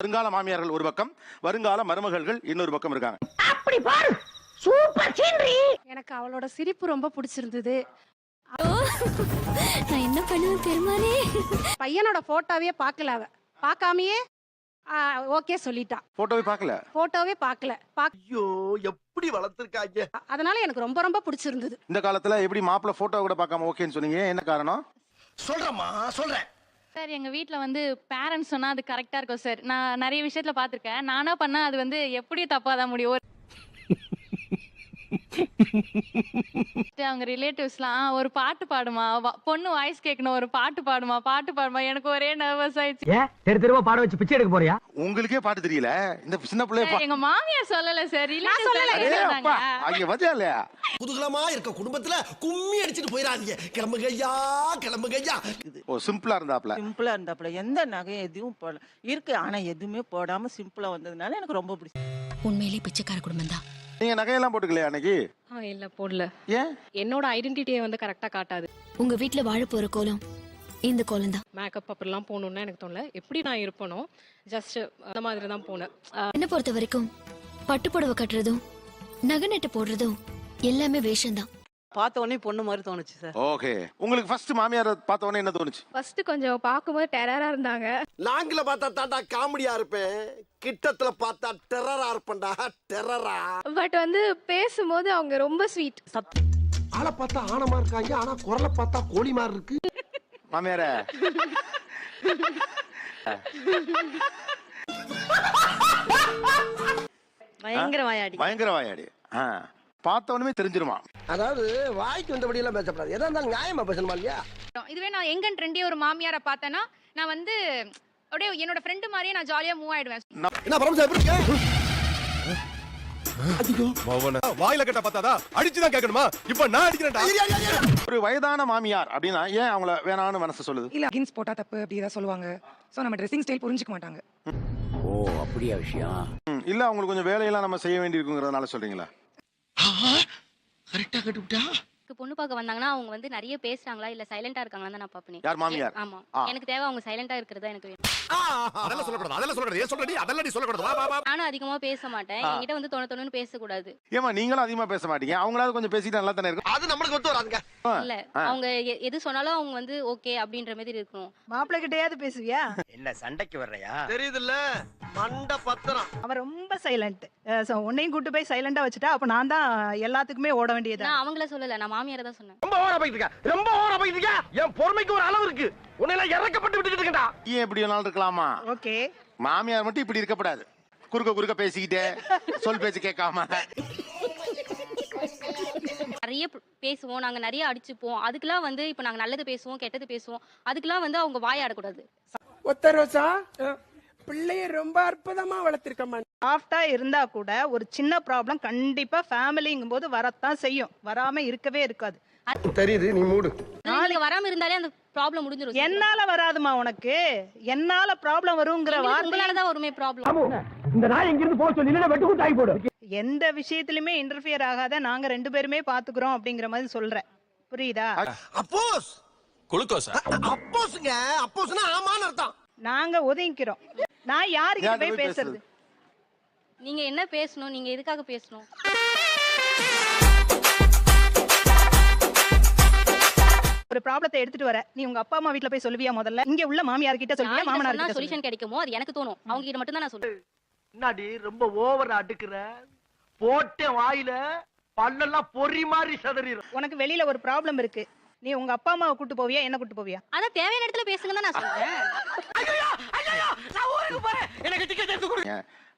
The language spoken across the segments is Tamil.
வருங்கால மாமியார்கள் ஒரு பக்கம் வருங்கால மருமகள்கள் இன்னொரு பக்கம் இருக்காங்க. எனக்கு அவளோட சிரிப்பு ரொம்ப பிடிச்சிருந்தது. நான் என்ன பண்ணுவேன் பெருமானே பையனோட போட்டோவே பார்க்கல அவ. பார்க்காமயே ஓகே சொல்லிட்டா. போட்டோவை பார்க்கல? போட்டோவே பார்க்கல. ஐயோ எப்படி வளர்த்திருக்காங்க? அதனால எனக்கு ரொம்ப ரொம்ப பிடிச்சிருந்தது. இந்த காலத்துல எப்படி மாப்பிள்ளை போட்டோ கூட பார்க்காம ஓகேன்னு சொன்னீங்க? என்ன காரணம்? சொல்றேம்மா சொல்றேன். சார் எங்க வீட்டில் வந்து பேரண்ட்ஸ் சொன்னா அது கரெக்டா இருக்கும் சார். நான் நிறைய விஷயத்துல பாத்திருக்கேன். நானா பண்ணா அது வந்து எப்படி தப்பாக தான் முடியும்? அவங்க ரிலேட்டிவ்ஸ்லாம் ஒரு பாட்டு பாடுமா? பொண்ணு வாய்ஸ் கேட்கணும் ஒரு பாட்டு பாடுமா? பாட்டு பாடுமா? எனக்கு ஒரே நர்வஸ் ஆயிடுச்சு. ஏன் தெரு தெருவா பாட வச்சு பிச்சை எடுக்க போறியா? உங்களுக்கே பாட்டு தெரியல. இந்த சின்ன பிள்ளைய பா- எங்க மாமியார் சொல்லல சார். அடே அப்பா, அங்க வந்தியா இல்லையா? குதூகலமா இருக்க குடும்பத்துல கும்மி அடிச்சிட்டு போயிடாதீங்க கிளம்புங்க ஐயா கிளம்புங்க ஐயா ஓ சிம்பிளா இருந்தாப்ல சிம்பிளா இருந்தாப்புல. எந்த நகை எதுவும் போடல. இருக்கு ஆனா எதுவுமே போடாம சிம்பிளா வந்ததுனால எனக்கு ரொம்ப பிடிக்கும் உண்மையிலே பிச்சைக்கார குடும்பம் தான் நீங்க நகையெல்லாம் போட்டுக்கலையா அன்னைக்கு? ஆ இல்ல போடல. ஏன்? என்னோட ஐடென்டிட்டியை வந்து கரெக்டா காட்டாது. உங்க வீட்ல வாழ போற கோலம் இந்த கோலம் தான். மேக்கப் அப்படிலாம் போகணும்னு எனக்கு தோணல. எப்படி நான் இருப்பனோ ஜஸ்ட் அந்த மாதிரி தான் போனேன் என்ன பொறுத்த வரைக்கும் பட்டு புடவை கட்டுறதும் நகை நட்டு போடுறதும் எல்லாமே வேஷம் தான் பார்த்த உடனே பொண்ணு மாதிரி தோணுச்சு சார். ஓகே. உங்களுக்கு ஃபர்ஸ்ட் மாமியார் பார்த்த உடனே என்ன தோணுச்சு? ஃபர்ஸ்ட் கொஞ்சம் பார்க்கும்போது டெரரா இருந்தாங்க. நாங்கள பார்த்தா தாண்டா காமெடியா இருப்பேன். கிட்டத்துல பார்த்தா டெரரா இருப்பேன்டா. டெரரா பட் வந்து பேசும்போது அவங்க ரொம்ப ஸ்வீட் ஆளை பார்த்தா ஆனமா இருக்காங்க. ஆனா குரலை பார்த்தா கோழி மாதிரி இருக்கு. மாமியார. பயங்கர வாயாடி. பயங்கர வாயாடி. ஆ. பார்த்த உடனே தெரிஞ்சிருமா அதாவது வாய்க்கு வந்தபடி எல்லாம் பேசப்படாது. எதா இருந்தாலும் நியாயமா பேசணுமா இல்லையா? இதுவே நான் எங்க ட்ரெண்டி ஒரு மாமியாரை பார்த்தேன்னா நான் வந்து அப்படியே என்னோட ஃப்ரெண்டு மாதிரியே நான் ஜாலியா மூவ் ஆயிடுவேன். என்ன பரமசா எப்படி இருக்க? வாயில கட்ட பார்த்தாதா அடிச்சுதான் கேட்கணுமா? இப்ப நான் அடிக்கிறேன்டா. ஒரு வயதான மாமியார் அப்படின்னா ஏன் அவங்கள வேணாம்னு மனசு சொல்லுது? இல்ல அகின்ஸ் போட்டா தப்பு அப்படி ஏதாவது சொல்லுவாங்க. சோ நம்ம ட்ரெஸ்ஸிங் ஸ்டைல் புரிஞ்சுக்க மாட்டாங்க. ஓ அப்படியா விஷயம்? இல்ல அவங்களுக்கு கொஞ்சம் வேலையெல்லாம் நம்ம செய்ய வேண்டி இருக்குங்கிறதுனால சொல்றீங்களா? கரெக்டா கட்டுவிட்டா? பொண்ணு பார்க்க வந்தாங்கன்னா அவங்க வந்து நிறைய பேசுறாங்களா? இல்ல சைலண்டா இருக்காங்களா தான் நான் பாப்பேன் யார் மாமியார்? ஆமா. எனக்கு தேவை அவங்க சைலண்டா இருக்கிறதா எனக்கு வேணும். அதெல்லாம் சொல்லக்கூடாது அதெல்லாம் சொல்லக்கூடாது. ஏன் சொல்றடி? அதெல்லாம் நீ சொல்லக்கூடாது. வா வா வா. நானும் அதிகமா பேச மாட்டேன். என்கிட்ட வந்து தொண தொண்ணு பேசக்கூடாது. ஏமா நீங்களும் அதிகமா பேச மாட்டீங்க. அவங்களாவது கொஞ்சம் பேசிட்டு நல்லா தானே இருக்கும் அது நம்மளுக்கு ஒத்து வராதுங்க. இல்ல. அவங்க எ- எது சொன்னாலும் அவங்க வந்து ஓகே அப்படின்ற மாதிரி இருக்கணும். மாப்பிள்ளை கிட்டயாவது பேசுவியா? என்ன சண்டைக்கு வர்றையா? தெரியுதுல்ல. மண்ட பத்திரம். அவன் ரொம்ப சைலண்ட் உன்னையும் கூட்டு போய் சைலண்டா வச்சுட்டா அப்ப நான் தான் எல்லாத்துக்குமே ஓட வேண்டியதா. நான் அவங்கள சொல்லல நான் மாமியாரை தான் சொன்னேன். ரொம்ப ஓர போயிட்டு ரொம்ப ஓர போயிட்டு என் பொறுமைக்கு ஒரு அளவு இருக்கு. உன்னை எல்லாம் இறக்கப்பட்டு விட்டுட்டு இருக்கா ஏன் எப்படி வேணாலும் இருக்கலாமா? ஓகே. மாமியார் மட்டும் இப்படி இருக்கக்கூடாது குறுக்க குறுக்க பேசிக்கிட்டே சொல் பேச்சு கேட்காம. நிறைய பேசுவோம். நாங்க நிறைய அடிச்சுப்போம். அதுக்கெல்லாம் வந்து இப்ப நாங்க நல்லது பேசுவோம் கெட்டது பேசுவோம். அதுக்கெல்லாம் வந்து அவங்க வாயாடக்கூடாது. ஒத்த ரோசா பிள்ளைய ரொம்ப அற்புதமா வளர்த்திருக்கமா சாஃப்டா இருந்தா கூட ஒரு சின்ன ப்ராப்ளம் கண்டிப்பா ஃபேமிலிங்கும் போது வரத்தான் செய்யும். வராம இருக்கவே இருக்காது. தெரியுது நீ மூடு. நீங்க வராம இருந்தாலே அந்த ப்ராப்ளம் முடிஞ்சிரும். என்னால வராதுமா உனக்கு? என்னால ப்ராப்ளம் வருங்கிற வார்த்தை உங்களாலதான் வருமே ப்ராப்ளம் இந்த நாய் எங்க இருந்து போக சொல்லி வெட்டு கூட்டாகி போடு எந்த விஷயத்திலுமே இன்டர்ஃபியர் ஆகாத நாங்க ரெண்டு பேருமே பாத்துக்கிறோம் அப்படிங்கிற மாதிரி சொல்றேன். புரியுதா? அப்போஸ். குளுக்கோஸ்? அப்போஸ்ங்க. அப்போஸ்னா ஆமான்னு அர்த்தம். நாங்க ஒதுங்கிக்கிறோம். நான் யாருக்கிட்ட யார்கிட்ட போய் பேசுறது? நீங்க என்ன பேசணும்? நீங்க எதுக்காக பேசணும்? ஒரு ப்ராப்ளத்தை எடுத்துட்டு வர. நீ உங்க அப்பா அம்மா வீட்ல போய் சொல்லுவியா முதல்ல? இங்க உள்ள மாமியார் கிட்ட சொல்லுவியா? மாமனார் கிட்ட சொல்லுவியா? சொல்யூஷன் கிடைக்குமோ? அது எனக்கு தோணும். அவங்க கிட்ட மட்டும் தான் நான் சொல்லுவேன். என்னடி ரொம்ப ஓவர் அடுக்குற? போட்ட வாயில பல்லெல்லாம் பொறி மாதிரி சதறிடும். உனக்கு வெளியில ஒரு ப்ராப்ளம் இருக்கு. நீ உங்க அப்பா அம்மாவை கூட்டு போவியா? என்ன கூட்டு போவியா? அதான் தேவையான இடத்துல பேசுங்க தான் நான் சொல்றேன்.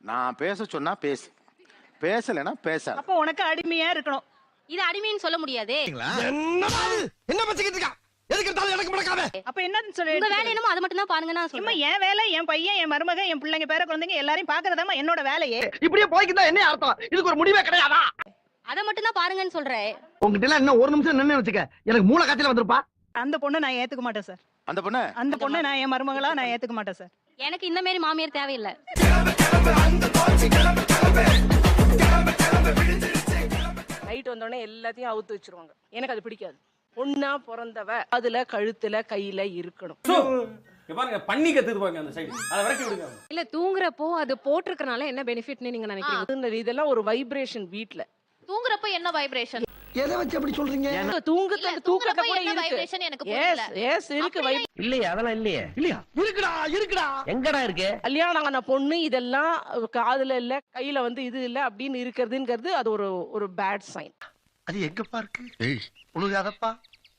நான் பேச சொன்னா பேசு. பேசலைன்னா பேசாத. அப்போ உனக்கு அடிமையா இருக்கணும். இது அடிமைன்னு சொல்ல முடியாதே? என்ன பேசிக்கிட்டு இருக்கா? எதுக்கு இருந்தாலும் எனக்கு முடக்காம அப்ப என்னன்னு சொல்லி உங்க வேலை என்னமோ அதை மட்டும் தான் பாருங்க நான் சொல்றேன். என் வேலை என் பையன் என் மருமக என் பிள்ளைங்க பேர குழந்தைங்க எல்லாரையும் பாக்குறதாமா என்னோட வேலையே. இப்படியே போய்க்கிட்டா என்ன அர்த்தம்? இதுக்கு ஒரு முடிவே கிடையாதா? அதை மட்டும் தான் பாருங்கன்னு சொல்றேன். உங்ககிட்ட எல்லாம் இன்னும் ஒரு நிமிஷம் நின்னு வச்சுக்க. எனக்கு மூளை காய்ச்சல வந்திருப்பா. அந்த பொண்ணு நான் ஏத்துக்க மாட்டேன் சார். அந்த பொண்ணு? அந்த பொண்ணு நான் என் மருமகளா நான் ஏத்துக்க மாட்டேன் சார். எனக்கு இந்த மாதிரி மாமியார் தேவையில்லை. நைட் வந்தோடனே எல்லாத்தையும் அவுத்து வச்சிருவாங்க. எனக்கு அது பிடிக்காது. ஒன்னா பிறந்தவ அதுல கழுத்துல கையில இருக்கணும். இங்க பாருங்க பண்ணி கத்துக்குவாங்க அந்த சைடு அதை விரட்டி விடுங்க. இல்ல தூங்குறப்போ அது போட்டிருக்கனால என்ன பெனிஃபிட்னு நீங்க நினைக்கிறீங்க? இதெல்லாம் ஒரு வைப்ரேஷன் வீட்ல. தூங்குறப்ப என்ன வைப்ரேஷன் எதை வச்சு அப்படி சொல்றீங்க? தூங்கத்துல தூக்கத்தை கூட இருக்கு. வைப்ரேஷன் எனக்கு எஸ் எஸ் இருக்கு வை இல்லையே அதெல்லாம் இல்லையே. இல்லையா? இருக்குடா இருக்குடா. எங்கடா இருக்கு? கல்யாணம் ஆன பொண்ணு இதெல்லாம் காதுல இல்ல கையில வந்து இது இல்ல அப்படின்னு இருக்கிறதுங்கிறது அது ஒரு ஒரு பேட் சைன் அது எங்கப்பா இருக்கு? உழுகாதப்பா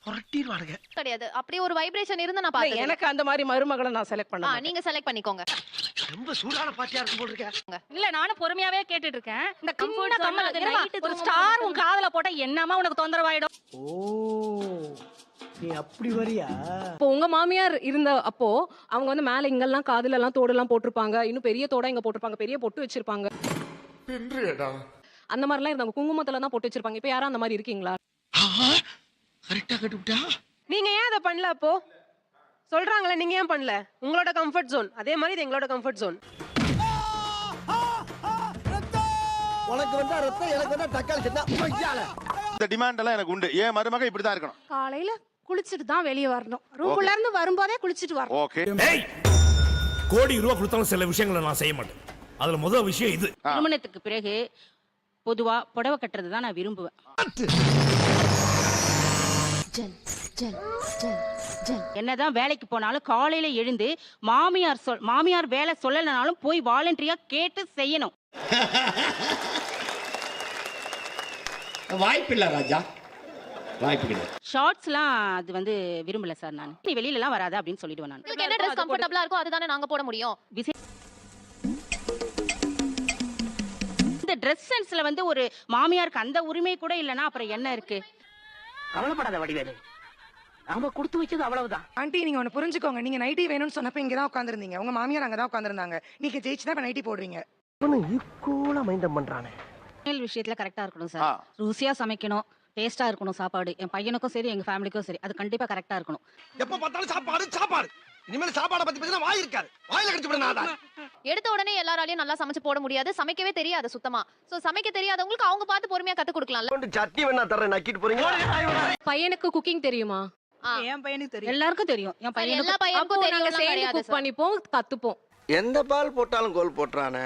புரட்டிடுவானுங்க. கிடையாது. அப்படியே ஒரு வைப்ரேஷன் இருந்து நான் பார்த்தேன் எனக்கு அந்த மாதிரி மருமகளை நான் செலக்ட் பண்ண மாட்டேன். நீங்க செலக்ட் பண்ணிக்கோங்க. ரொம்ப சூடான பாட்டியா இருக்கும் போல் இருக்க. இல்ல நானும் பொறுமையாவே கேட்டுட்டு இருக்கேன் இந்த அது night ஒரு ஸ்டார் உன் காதுல போட்டா என்னமா உனக்கு தொந்தரவாயிடும்? ஓ நீ அப்படி வரியா? இப்போ உங்க மாமியார் இருந்த அப்போ அவங்க வந்து மேல இங்கெல்லாம் காதுல எல்லாம் தோடு எல்லாம் போட்டிருப்பாங்க. இன்னும் பெரிய தோடா இங்க போட்டிருப்பாங்க. பெரிய பொட்டு வச்சிருப்பாங்க. அந்த மாதிரிலாம் இருந்தாங்க குங்குமத்துல தான் போட்டு வச்சிருப்பாங்க. இப்ப யாரும் அந்த மாதிரி இருக்கீங்களா? கரெக்டா கட்டுவிட்டா நீங்க ஏன் அதை பண்ணல அப்போ? சொல்றாங்களே நீங்க ஏன் பண்ணல? உங்களோட கம்ஃபர்ட் ஜோன் அதே மாதிரி இது எங்களோட கம்ஃபர்ட் ஜோன் உனக்கு வந்தா ரத்தம் எனக்கு வந்தா தக்காளி இந்த டிமாண்ட் எல்லாம் எனக்கு உண்டு. என் மருமக இப்படிதான் இருக்கணும். காலையில குளிச்சிட்டு தான் வெளியே வரணும். ரூம்ல இருந்து வரும்போதே குளிச்சிட்டு வரணும். ஓகே கோடி ரூபா கொடுத்தாலும் சில விஷயங்களை நான் செய்ய மாட்டேன். அதுல முதல் விஷயம் இது. திருமணத்துக்கு பிறகு பொதுவா புடவை கட்டுறது தான் நான் விரும்புவேன். என்னதான் வேலைக்கு போனாலும் காலையில எழுந்து மாமியார் சொல் மாமியார் வேலை சொல்லலைனாலும் போய் வாலண்டரியா கேட்டு செய்யணும். வாய்ப்பில்ல ராஜா. வாய்ப்பு கிடையாது. ஷார்ட்ஸ்லாம் அது வந்து விரும்பல சார் நான். நீ வெளியில எல்லாம் வராத அப்படின்னு சொல்லிடுவேன் நான். உங்களுக்கு என்ன ட்ரெஸ் கம்ஃபர்ட்டபிளா இருக்கோ அதுதானே நாங்க போட முடியும். இந்த ட்ரெஸ் சென்ஸ்ல வந்து ஒரு மாமியாருக்கு அந்த உரிமை கூட இல்லைன்னா அப்புறம் என்ன இருக்கு? கவலைப்படாத வடிவேலு. நாம கொடுத்து வச்சது அவ்வளவுதான். ஆண்டி நீங்க ஒண்ணு புரிஞ்சுக்கோங்க. நீங்க நைட்டி வேணும்னு சொன்னப்ப இங்க தான் உட்காந்துருந்தீங்க உங்க மாமியார் அங்க தான் உட்காந்துருந்தாங்க நீங்க ஜெயிச்சு தான் நைட்டி போடுறீங்க. ஈக்குவலா மைண்டம் பண்றானே. சமையல் விஷயத்துல கரெக்டா இருக்கணும். சார் ருசியா சமைக்கணும் டேஸ்டா இருக்கணும் சாப்பாடு. என் பையனுக்கும் சரி எங்க ஃபேமிலிக்கும் சரி அது கண்டிப்பா கரெக்டா இருக்கணும். எப்ப பார்த்தாலும் சாப்பாடு சாப்பாடு. இனிமேல் சாப்பாடை பத்தி பேசினா வாய் இருக்காது. வாயில கடிச்சு விட எடுத்த உடனே எல்லாராலையும் நல்லா சமைச்சு போட முடியாது. சமைக்கவே தெரியாது சுத்தமா. சோ சமைக்க தெரியாதவங்களுக்கு அவங்க பார்த்து பொறுமையா கத்து கொடுக்கலாம்ல. கொண்டு சட்னி வேணா தர்றேன் நக்கிட்டு போறீங்க பையனுக்கு குக்கிங் தெரியுமா? ஆ. என் பையனுக்கு தெரியும். எல்லாருக்கும் தெரியும். என் சரி, எல்லா பையனுக்கு பையனுக்கும் நாங்க தெரியும்லாம் சேர்ந்து குக் பண்ணிப்போம் கத்துப்போம். எந்த பால் போட்டாலும் கோல் போட்டுறானே?